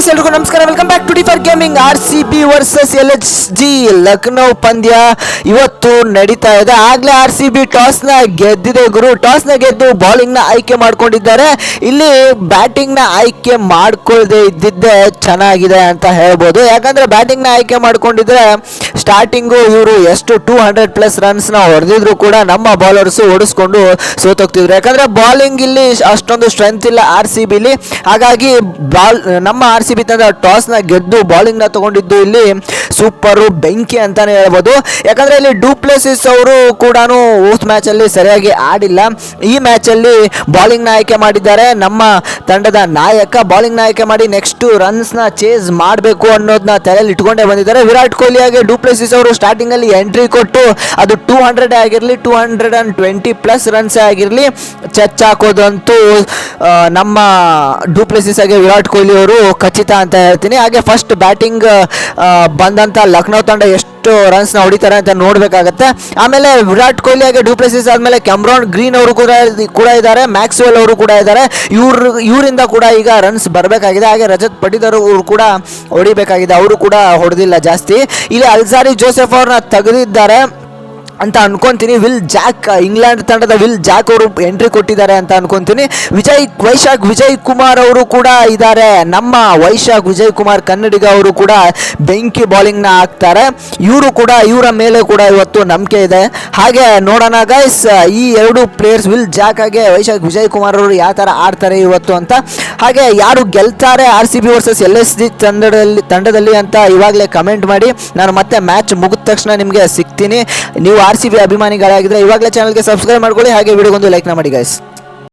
Guys ಎಲ್ರಿಗೂ ನಮಸ್ಕಾರ. Welcome back to D for gaming R C B versus L H G Lucknow ಪಂದ್ಯ ಇವತ್ತು ನಡೀತಾ ಇದೆ. ಆಗ್ಲೇ ಆರ್ ಸಿ ಬಿ ಟಾಸ್ನ ಗೆದ್ದಿದೆ ಗುರು. ಟಾಸ್ನ ಗೆದ್ದು ಬೌಲಿಂಗ್ನ ಆಯ್ಕೆ ಮಾಡ್ಕೊಂಡಿದ್ದಾರೆ. ಇಲ್ಲಿ ಬ್ಯಾಟಿಂಗ್ನ ಆಯ್ಕೆ ಮಾಡ್ಕೊಳ್ಳದೆ ಇದ್ದಿದ್ದೆ ಚೆನ್ನಾಗಿದೆ ಅಂತ ಹೇಳ್ಬೋದು. ಯಾಕಂದ್ರೆ ಬ್ಯಾಟಿಂಗ್ನ ಆಯ್ಕೆ ಮಾಡ್ಕೊಂಡಿದ್ರೆ ಸ್ಟಾರ್ಟಿಂಗು ಇವರು ಎಷ್ಟು ಟೂ ಹಂಡ್ರೆಡ್ ಪ್ಲಸ್ ರನ್ಸ್ನ ಹೊಡೆದಿದ್ರು ಕೂಡ ನಮ್ಮ ಬೌಲರ್ಸ್ ಓಡಿಸ್ಕೊಂಡು ಸೋತೋಗ್ತಿದ್ರು. ಯಾಕಂದ್ರೆ ಬಾಲಿಂಗ್ ಇಲ್ಲಿ ಅಷ್ಟೊಂದು ಸ್ಟ್ರೆಂತ್ ಇಲ್ಲ ಆರ್ ಸಿ ಬಿಲಿ ಹಾಗಾಗಿ ಬಾಲ್ ನಮ್ಮ ಆರ್ ಸಿ ಬಿ ತಂಡ ಟಾಸ್ನ ಗೆದ್ದು ಬಾಲಿಂಗ್ನ ತಗೊಂಡಿದ್ದು ಇಲ್ಲಿ ಸೂಪರು ಬೆಂಕಿ ಅಂತಾನೆ ಹೇಳ್ಬೋದು. ಯಾಕಂದ್ರೆ ಇಲ್ಲಿ ಡೂಪ್ಲೆಸಿಸ್ ಅವರು ಕೂಡ ಮ್ಯಾಚ್ ಮ್ಯಾಚಲ್ಲಿ ಸರಿಯಾಗಿ ಆಡಿಲ್ಲ. ಈ ಮ್ಯಾಚಲ್ಲಿ ಬಾಲಿಂಗ್ನ ಆಯ್ಕೆ ಮಾಡಿದ್ದಾರೆ ನಮ್ಮ ತಂಡದ ನಾಯಕ. ಬಾಲಿಂಗ್ನ ಆಯ್ಕೆ ಮಾಡಿ ನೆಕ್ಸ್ಟ್ ರನ್ಸ್ನ ಚೇಸ್ ಮಾಡಬೇಕು ಅನ್ನೋದನ್ನ ತಲೆಯಲ್ಲಿ ಇಟ್ಕೊಂಡೇ ಬಂದಿದ್ದಾರೆ. ವಿರಾಟ್ ಕೊಹ್ಲಿ ಹಾಗೆ ಡೂಪ್ಲೆಸಿಸ್ ಅವರು ಸ್ಟಾರ್ಟಿಂಗಲ್ಲಿ ಎಂಟ್ರಿ ಕೊಟ್ಟು ಅದು ಟೂ ಹಂಡ್ರೆಡ್ ಆಗಿರಲಿ two hundred and twenty plus runs ಆಗಿರಲಿ ಚಚ್ ಹಾಕೋದಂತೂ ನಮ್ಮ ಡೂಪ್ಲೆಸಿಸ್ ಆಗಿ ವಿರಾಟ್ ಕೊಹ್ಲಿ ಅವರು ಖಚಿತ ಅಂತ ಹೇಳ್ತೀನಿ. ಹಾಗೆ ಫಸ್ಟ್ ಬ್ಯಾಟಿಂಗ್ ಬಂದಂಥ ಲಕ್ನೋ ತಂಡ ಎಷ್ಟು ರನ್ಸ್ನ ಹೊಡಿತಾರೆ ಅಂತ ನೋಡಬೇಕಾಗತ್ತೆ. ಆಮೇಲೆ ವಿರಾಟ್ ಕೊಹ್ಲಿ ಹಾಗೆ ಡೂಪ್ಲೆಸಿಸ್ ಆದಮೇಲೆ ಕ್ಯಾಮ್ರಾನ್ ಗ್ರೀನ್ ಅವರು ಕೂಡ ಕೂಡ ಇದ್ದಾರೆ. ಮ್ಯಾಕ್ಸ್ವೆಲ್ ಅವರು ಕೂಡ ಇದ್ದಾರೆ. ಇವ್ರು, ಇವರಿಂದ ಕೂಡ ಈಗ ರನ್ಸ್ ಬರಬೇಕಾಗಿದೆ. ಹಾಗೆ ರಜತ್ ಪಟಿದಾರ್ ಅವರು ಕೂಡ ಹೊಡಿಬೇಕಾಗಿದೆ. ಅವರು ಕೂಡ ಹೊಡೆದಿಲ್ಲ ಜಾಸ್ತಿ. ಇಲ್ಲಿ ಅಲ್ಸಾರಿ ಜೋಸೆಫ್ ಅವ್ರನ್ನ ತೆಗೆದಿದ್ದಾರೆ. ಅಂತ ಅನ್ಕೊಂತೀನಿ. ವಿಲ್ ಜಾಕ್, ಇಂಗ್ಲೆಂಡ್ ತಂಡದ ವಿಲ್ ಜಾಕ್ ಅವರು ಎಂಟ್ರಿ ಕೊಟ್ಟಿದ್ದಾರೆ ಅಂತ ಅನ್ಕೊಂತೀನಿ. ವಿಜಯ್, ವೈಶಾಖ್ ವಿಜಯ್ ಕುಮಾರ್ ಅವರು ಕೂಡ ಇದ್ದಾರೆ. ನಮ್ಮ ವೈಶಾಖ್ ವಿಜಯ್ ಕುಮಾರ್ ಕನ್ನಡಿಗ ಅವರು ಕೂಡ ಬೆಂಕಿ ಬಾಲಿಂಗ್ನ ಹಾಕ್ತಾರೆ. ಇವರು ಕೂಡ, ಇವರ ಮೇಲೆ ಕೂಡ ಇವತ್ತು ನಂಬಿಕೆ ಇದೆ. ಹಾಗೆ ನೋಡೋಣ ಗೈಸ್ ಈ ಎರಡು ಪ್ಲೇಯರ್ಸ್ ವಿಲ್ ಜಾಕ್ ಹಾಗೆ ವೈಶಾಖ್ ವಿಜಯ್ ಕುಮಾರ್ ಅವರು ಯಾವ ಥರ ಆಡ್ತಾರೆ ಇವತ್ತು ಅಂತ. ಹಾಗೆ ಯಾರು ಗೆಲ್ತಾರೆ R C B versus L S D ತಂಡದಲ್ಲಿ ತಂಡದಲ್ಲಿ ಅಂತ ಇವಾಗಲೇ ಕಮೆಂಟ್ ಮಾಡಿ. ನಾನು ಮತ್ತೆ ಮ್ಯಾಚ್ ಮುಗಿದ ತಕ್ಷಣ ನಿಮಗೆ ಸಿಗ್ತೀನಿ. ನೀವು ಆರ್ ಸಿ ಬಿ ಅಭಿಮಾನಿಗಳಾಗಿದ್ದರೆ ಇವಾಗಲೇ ಚಾನಲ್ಗೆ ಸಬ್ಸ್ಕ್ರೈಬ್ ಮಾಡ್ಕೊಳ್ಳಿ ಹಾಗೆ ವಿಡಿಯೋಗೊಂದು ಲೈಕ್ನ ಮಾಡಿ ಗೈಸ್